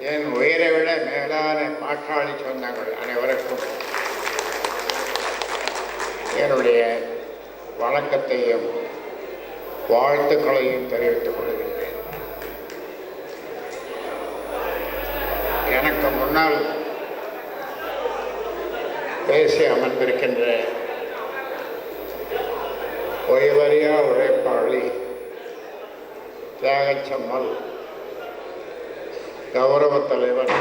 என் உயிரை விட மேலான பாட்டாளி சொந்தங்கள் அனைவருக்கும் என்னுடைய வணக்கத்தையும் வாழ்த்துக்களையும் தெரிவித்துக் கொள்கின்றேன். எனக்கு முன்னால் பேசி அமர்ந்திருக்கின்ற ஓய்வறியா உழைப்பாளி தியாகச்சம்மல் கௌரவ தலைவர்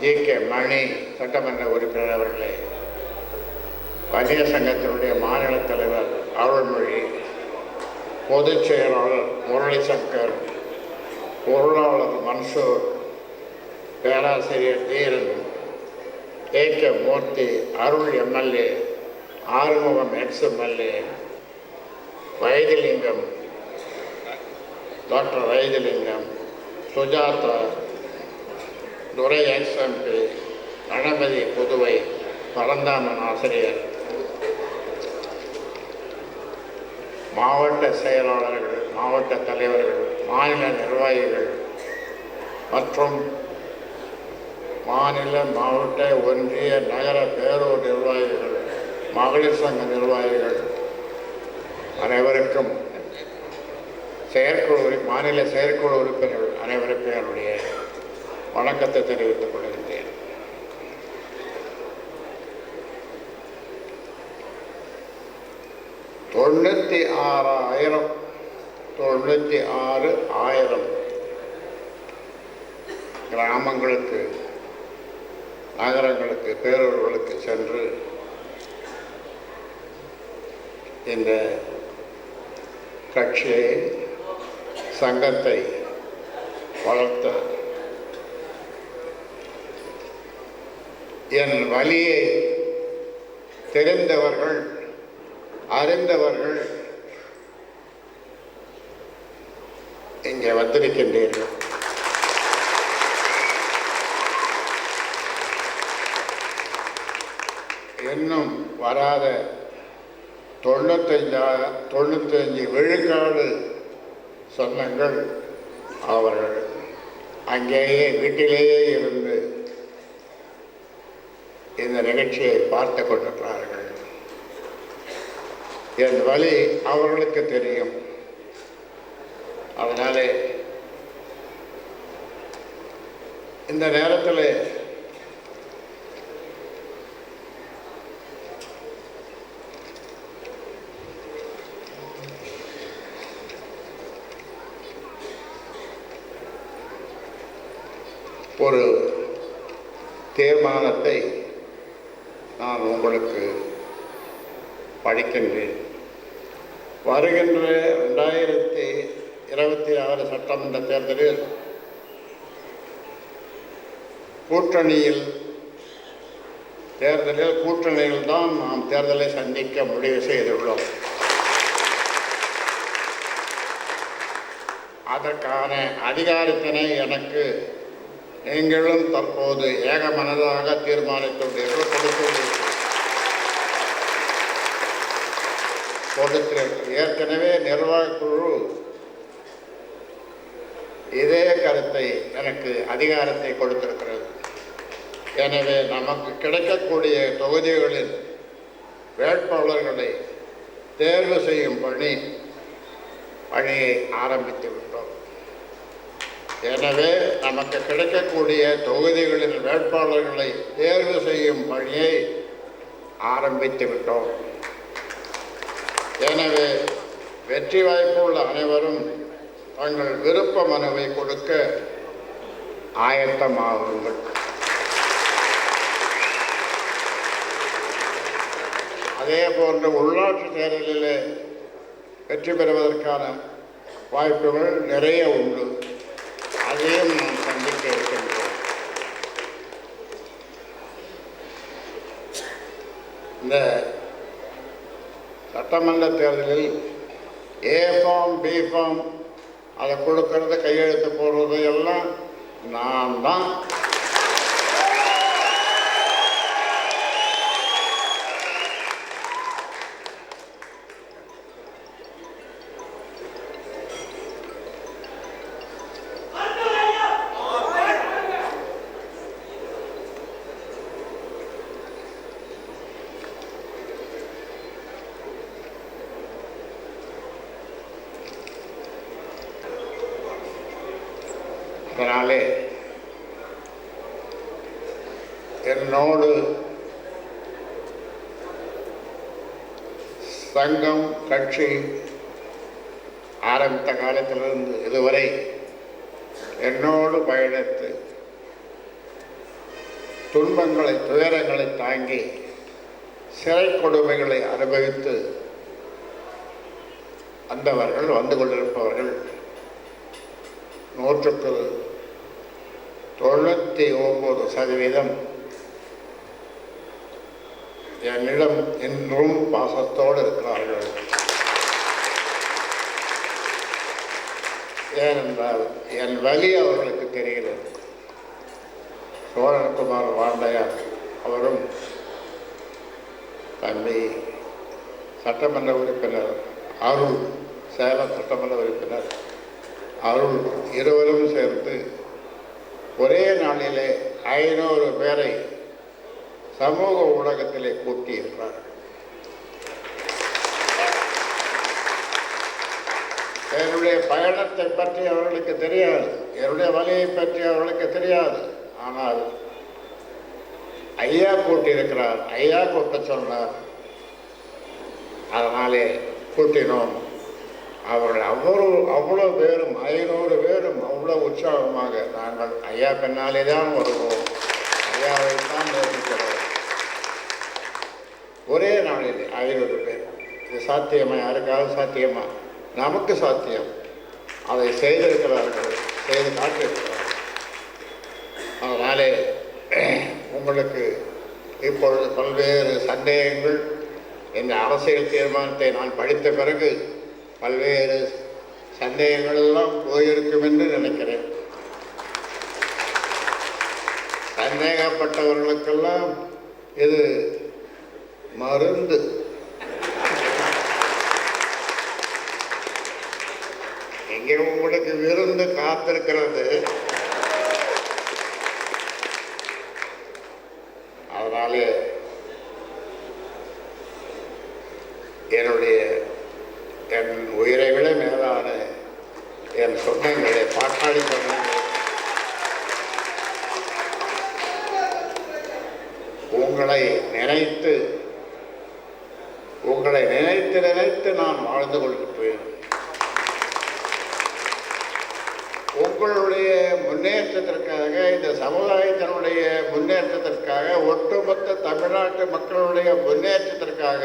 ஜி கே மணி சட்டமன்ற உறுப்பினர் அவர்களே வணிக சங்கத்தினுடைய மாநில தலைவர் அருள்மொழி பொதுச் செயலாளர் முரளி சங்கர் பொருளாளர் மன்சூர் பேராசிரியர் Dheeran A K Moorthy Arul MLA Arumugam ex MLA Vaithilingam doctor Vaithilingam Sujatha Durai ex Ganapathi Puduvai Paranthaman ஆசிரியர். மாவட்ட செயலாளர்கள் மாவட்ட தலைவர்கள் மாநில நிர்வாகிகள் மற்றும் மாநில மாவட்ட ஒன்றிய நகர பேரூர் நிர்வாகிகள் மகளிர் சங்க நிர்வாகிகள் அனைவருக்கும் செயற்குழு மாநில செயற்குழு உறுப்பினர்கள் அனைவருக்கும் என்னுடைய வணக்கத்தை தெரிவித்துக் கொள்கின்றேன். தொண்ணூற்றி ஆறாயிரம் தொண்ணூற்றி ஆறு ஆயிரம் கிராமங்களுக்கு நகரங்களுக்கு பேரூர்களுக்கு சென்று இந்த கட்சியை சங்கத்தை வளர்த்த என் வழியை தெரிந்தவர்கள் அறிந்தவர்கள் இங்கே வந்திருக்கின்றீர்கள். இன்னும் வராத தொண்ணூத்தஞ்சா தொண்ணூத்தஞ்சு விழுக்காடு சொந்தங்கள் அவர்கள். அங்கேயே வீட்டிலேயே இருந்து இந்த நிகழ்ச்சியை பார்த்து கொண்டிருக்கிறார்கள். என் வழி அவர்களுக்கு தெரியும். அதனாலே இந்த நேரத்தில் ஒரு புராணத்தை நான் உங்களுக்கு படிக்கின்றேன். வருகின்ற ரெண்டாயிரத்தி இருபத்தி ஆறு சட்டமன்ற தேர்தலில் கூட்டணியில் தேர்தலில் கூட்டணியில் தான் நாம் தேர்தலை சந்திக்க முடிவு செய்துள்ளோம். அதற்கான அதிகாரத்தினை எனக்கு நீங்களும் தற்போது ஏகமனதாக தீர்மானித்துள்ளீர்கள் கொடுத்துள்ளீர்கள். கொடுத்தீர்கள் ஏற்கனவே நிர்வாகக் குழு இதே கருத்தை எனக்கு அதிகாரத்தை கொடுத்திருக்கிறது. எனவே நமக்கு கிடைக்கக்கூடிய தொகுதிகளில் வேட்பாளர்களை தேர்வு செய்யும் பணி பணியை ஆரம்பித்து விட்டோம். எனவே நமக்கு கிடைக்கக்கூடிய தொகுதிகளில் வேட்பாளர்களை தேர்வு செய்யும் பணியை ஆரம்பித்து விட்டோம். எனவே வெற்றி வாய்ப்புள்ள அனைவரும் தங்கள் விருப்ப மனுவை கொடுக்க ஆயத்தமாகுங்கள். அதே போன்று உள்ளாட்சி தேர்தலிலே வெற்றி பெறுவதற்கான வாய்ப்புகள் நிறைய உண்டு. அதையும் நாம் சந்திக்க இருக்கின்றோம். இந்த சட்டமன்ற தேர்தலில் ஏ ஃபார்ம் பி ஃபார்ம் அதை கொடுக்கறது கையெழுத்து போடுறது எல்லாம் நான் தான் அதனாலே என்னோடு சங்கம் கட்சி ஆரம்பித்த காலத்திலிருந்து இதுவரை என்னோடு பயணித்து துன்பங்களை துயரங்களை தாங்கி சிறை கொடுமைகளை அனுபவித்து வந்தவர்கள் வந்து கொண்டிருப்பவர்கள் நூற்றுக்கு தொண்ணூற்றி ஒம்பது சதவீதம். என்னிடம் இன்றும் பாசத்தோடு இருக்கிறார்கள். ஏனென்றால் என் வலி அவர்களுக்கு தெரிகிறது. சோழன்குமார் வாண்டையார் அவரும் தம்பி சட்டமன்ற உறுப்பினர் அருள் சேலம் சட்டமன்ற உறுப்பினர் அருள் இருவரும் சேர்ந்து ஒரே நாளிலே ஐநூறு பேரை சமூக ஊடகத்திலே கூட்டியிருக்கிறார். என்னுடைய பயணத்தை பற்றி அவர்களுக்கு தெரியாது. என்னுடைய வழியை பற்றி அவர்களுக்கு தெரியாது. ஆனால் ஐயா கூட்டியிருக்கிறார். ஐயா கூட்ட சொன்னார். அதனாலே கூட்டினோம். அவர்கள் அவ்வளோ அவ்வளோ பேரும் ஐநூறு பேர் உற்சாகமாக நாங்கள் ஐயா பின்னாலே தான் வருவோம். ஐயாவை தான் நேசிக்கிறோம். ஒரே நாளில் ஐநூறு பேர். இது சாத்தியமா? யாருக்காவது சாத்தியமா? நமக்கு சாத்தியம். அதை செய்திருக்கிறார்கள். செய்து காட்டியிருக்கிறார்கள். அதனாலே உங்களுக்கு இப்பொழுது பல்வேறு சந்தேகங்கள் இந்த அரசியல் தீர்மானத்தை நான் படித்த பிறகு பல்வேறு சந்தேகங்களெல்லாம் போயிருக்கும் என்று நினைக்கிறேன். சந்தேகப்பட்டவர்களுக்கெல்லாம் இது மருந்து. இங்கே உங்களுக்கு விருந்து காத்திருக்கிறது அதனாலே என்னுடைய என் உயிரை விட மேலான என் சொந்தங்களை பாட்டாளி சொந்தங்களை உங்களை நினைத்து உங்களை நினைத்து நினைத்து நான் வாழ்ந்து கொண்டிருப்பேன் உங்களுடைய முன்னேற்றத்திற்காக இந்த சமுதாயத்தினுடைய முன்னேற்றத்திற்காக ஒட்டுமொத்த தமிழ்நாட்டு மக்களுடைய முன்னேற்றத்திற்காக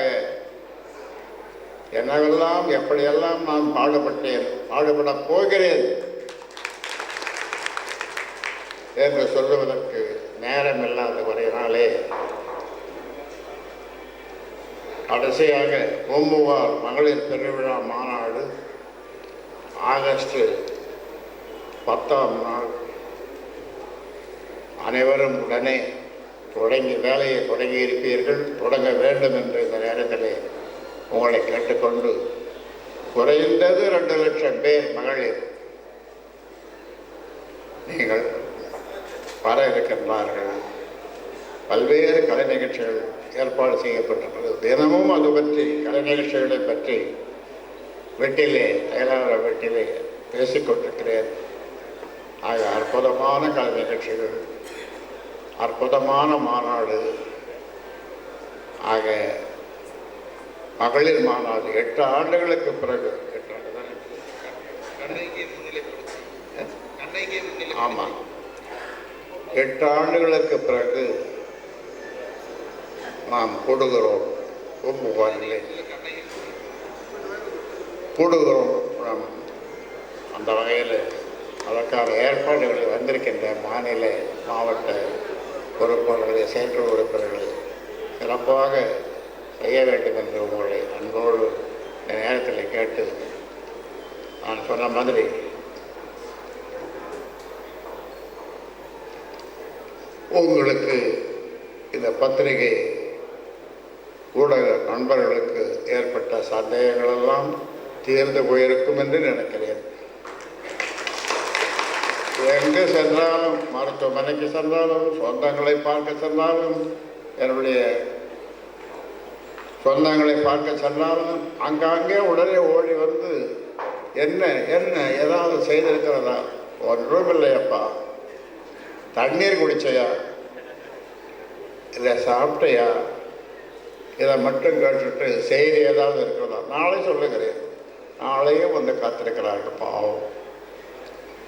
என்னவெல்லாம் எப்படியெல்லாம் நான் பாடுபட்டேன் பாடுபடப் போகிறேன் என்று சொல்லுவதற்கு நேரம் இல்லாத வரையினாலே கடைசியாக பூம்புகார் மகளிர் பெருவிழா மாநாடு ஆகஸ்ட் பத்தாம் நாள். அனைவரும் உடனே தொடங்கி வேலையை தொடங்கி இருப்பீர்கள். தொடங்க வேண்டும் என்று இந்த நேரத்தில் உங்களை கேட்டுக்கொண்டு குறைந்தது ரெண்டு லட்சம் பேர் மகளிர் நீங்கள் வர இருக்கின்றார்கள். பல்வேறு கலை நிகழ்ச்சிகள் ஏற்பாடு செய்யப்பட்டிருக்கிறது தினமும் அது பற்றி கலை நிகழ்ச்சிகளை பற்றி வீட்டிலே தயாராக வீட்டிலே பேசிக்கொண்டிருக்கிறேன் ஆக அற்புதமான கலை நிகழ்ச்சிகள் அற்புதமான மாநாடு. ஆக மகளிர் மாநாடு எட்டு ஆண்டுகளுக்கு பிறகு எட்டு ஆமாம் எட்டு ஆண்டுகளுக்கு பிறகு நாம் கூடுகிறோம் பூம்புகாரிலே கூடுகிறோம் நாம் அந்த வகையில் அதற்கான ஏற்பாடுகள் வந்திருக்கின்ற மாநில மாவட்ட பொறுப்பாளர்கள் செயற்குழு உறுப்பினர்கள் சிறப்பாக செய்ய வேண்டும் என்று உங்களை அன்போடு இந்த நேரத்தில் கேட்டு நான் சொன்ன மாதிரி உங்களுக்கு இந்த பத்திரிகை ஊடக நண்பர்களுக்கு ஏற்பட்ட சந்தேகங்களெல்லாம் தீர்ந்து போயிருக்கும் என்று நினைக்கிறேன். எங்கு சென்றாலும் மருத்துவமனைக்கு சென்றாலும் சொந்தங்களை பார்க்க சென்றாலும் என்னுடைய சொந்தங்களை பார்க்க சென்றாலும் அங்கங்கே உடனே ஓடி வந்து என்ன என்ன ஏதாவது செய்திருக்கிறதா? ஒன்றும் இல்லையப்பா. தண்ணீர் குடிச்சையா? இல்லை சாப்பிட்டையா? இதை மட்டும் கேட்டுட்டு செய்தி ஏதாவது இருக்கிறதா? நாளை சொல்லுகிறேன். நாளையும் வந்து காத்திருக்கிறார்கள் பாவம்.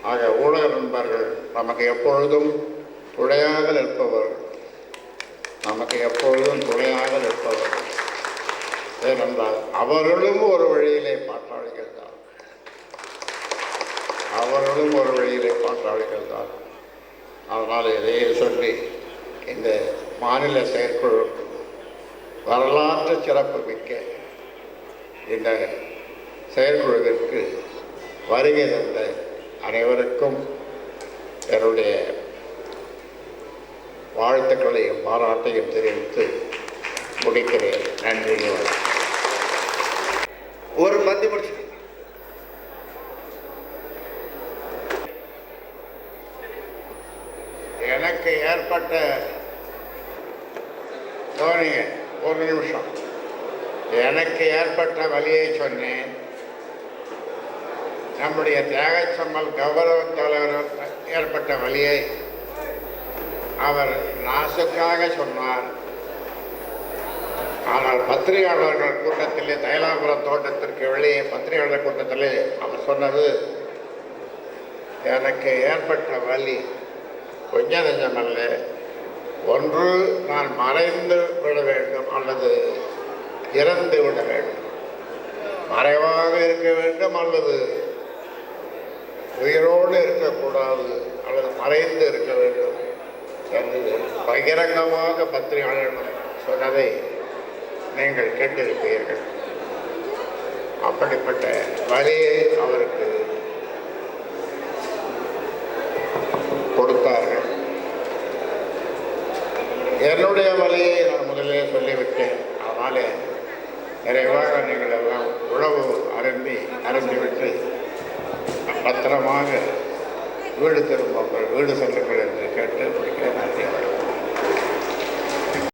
ஆக ஊடக நண்பர்கள் நமக்கு எப்பொழுதும் துணையாக நிற்பவர்கள் நமக்கு எப்பொழுதும் துணையாக நிற்பவர்கள் ஏனென்றால் அவர்களும் ஒரு வழியிலே பாட்டாளிகள் தான். அவர்களும் ஒரு வழியிலே பாட்டாளிகள் தான். அதனால் இதையே சொல்லி இந்த மாநில செயற்குழு வரலாற்று சிறப்பு மிக்க இந்த செயற்குழுவிற்கு வருகை தந்த அனைவருக்கும் என்னுடைய வாழ்த்துக்களையும் பாராட்டையும் தெரிவித்து முடிக்கிறேன். நன்றி. ஒரு மந்தி முடிச்சு எனக்கு ஏற்பட்ட கவனிங்க ஒரு நிமிஷம் எனக்கு ஏற்பட்ட வழியை சொன்னேன். நம்முடைய தியாகச்சம்மல் கௌரவ தலைவர் ஏற்பட்ட வழியை அவர் நாசுக்காக சொன்னார். ஆனால் பத்திரிகையாளர்கள் கூட்டத்திலே தைலாபுரம் தோட்டத்திற்கு வெளியே பத்திரிகையாளர் கூட்டத்திலே அவர் சொன்னது எனக்கு ஏற்பட்ட வழி கொஞ்ச நெஞ்சமல்ல. ஒன்று நான் மறைந்து விட வேண்டும் அல்லது இறந்து விட வேண்டும். மறைவாக இருக்க வேண்டும் அல்லது உயிரோடு இருக்கக்கூடாது அல்லது மறைந்து இருக்க வேண்டும் என்று பகிரங்கமாக பத்திரிகையாளர்கள் சொன்னதை நீங்கள் கேட்டிருப்பீர்கள். அப்படிப்பட்ட வழியை அவர்